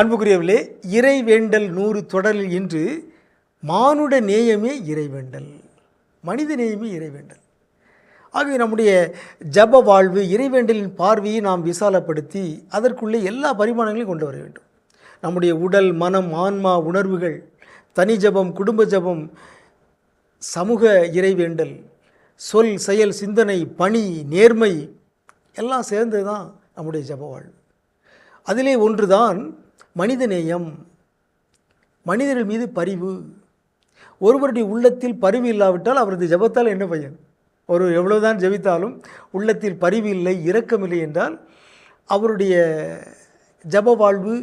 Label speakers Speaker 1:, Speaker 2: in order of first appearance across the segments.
Speaker 1: அன்புக்குரியவர்களே இறைவேண்டல் நூறு தொடரில் இன்று மானுட நேயமே இறைவேண்டல் மனித நேயமே இறைவேண்டல். ஆகவே நம்முடைய ஜப வாழ்வு இறைவேண்டலின் பார்வையை நாம் விசாலப்படுத்தி அதற்குள்ளே எல்லா பரிமாணங்களையும் கொண்டு வர வேண்டும். நம்முடைய உடல் மனம் ஆன்மா உணர்வுகள் தனி ஜபம் குடும்ப ஜபம் சமூக இறைவேண்டல் சொல் செயல் சிந்தனை பணி நேர்மை எல்லாம் சேர்ந்து தான் நம்முடைய ஜப வாழ்வு. அதிலே ஒன்றுதான் மனிதநேயம் மனிதர்கள் மீது பரிவு. ஒருவருடைய உள்ளத்தில் பரிவு இல்லாவிட்டால் அவரது ஜபத்தால் என்ன பயன்? ஒரு எவ்வளவுதான் ஜெபித்தாலும் உள்ளத்தில் பரிவு இல்லை இரக்கமில்லை என்றால் அவருடைய ஜப வாழ்வு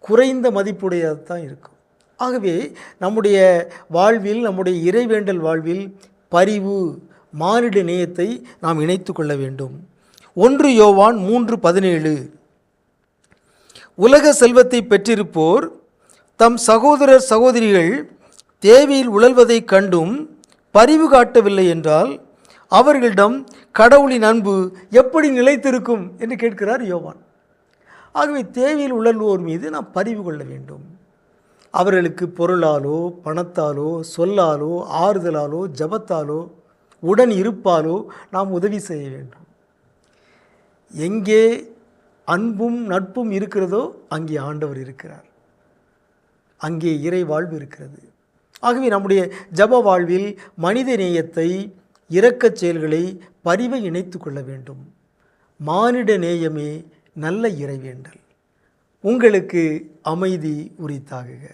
Speaker 1: குறைந்த மதிப்புடையது தான் இருக்கும். ஆகவே நம்முடைய வாழ்வில் நம்முடைய இறைவேண்டல் வாழ்வில் பரிவு மானிட நேயத்தை நாம் இணைத்து கொள்ள வேண்டும். ஒன்று யோவான் மூன்று பதினேழு. உலக செல்வத்தை பெற்றிருப்போர் தம் சகோதரர் சகோதரிகள் தேவையில் உழல்வதைக் கண்டும் பரிவு காட்டவில்லை என்றால் அவர்களிடம் கடவுளின் அன்பு எப்படி நிலைத்திருக்கும்? என்று கேட்கிறார் யோவான். ஆகவே தேவையில் உழல்வோர் மீது நாம் பரிவு கொள்ள வேண்டும். அவர்களுக்கு பொருளாலோ பணத்தாலோ சொல்லாலோ ஆறுதலாலோ ஜபத்தாலோ உடன் இருப்பாலோ நாம் உதவி செய்ய வேண்டும். எங்கே அன்பும் நட்பும் இருக்கிறதோ அங்கே ஆண்டவர் இருக்கிறார். அங்கே இறை வாழ்வு இருக்கிறது. ஆகவே நம்முடைய ஜப வாழ்வில் மனித நேயத்தை இரக்கச் செயல்களை பரிவை இணைத்து கொள்ள வேண்டும். மானிட நேயமே நல்ல இறைவேண்டல். உங்களுக்கு அமைதி உரித்தாகுக.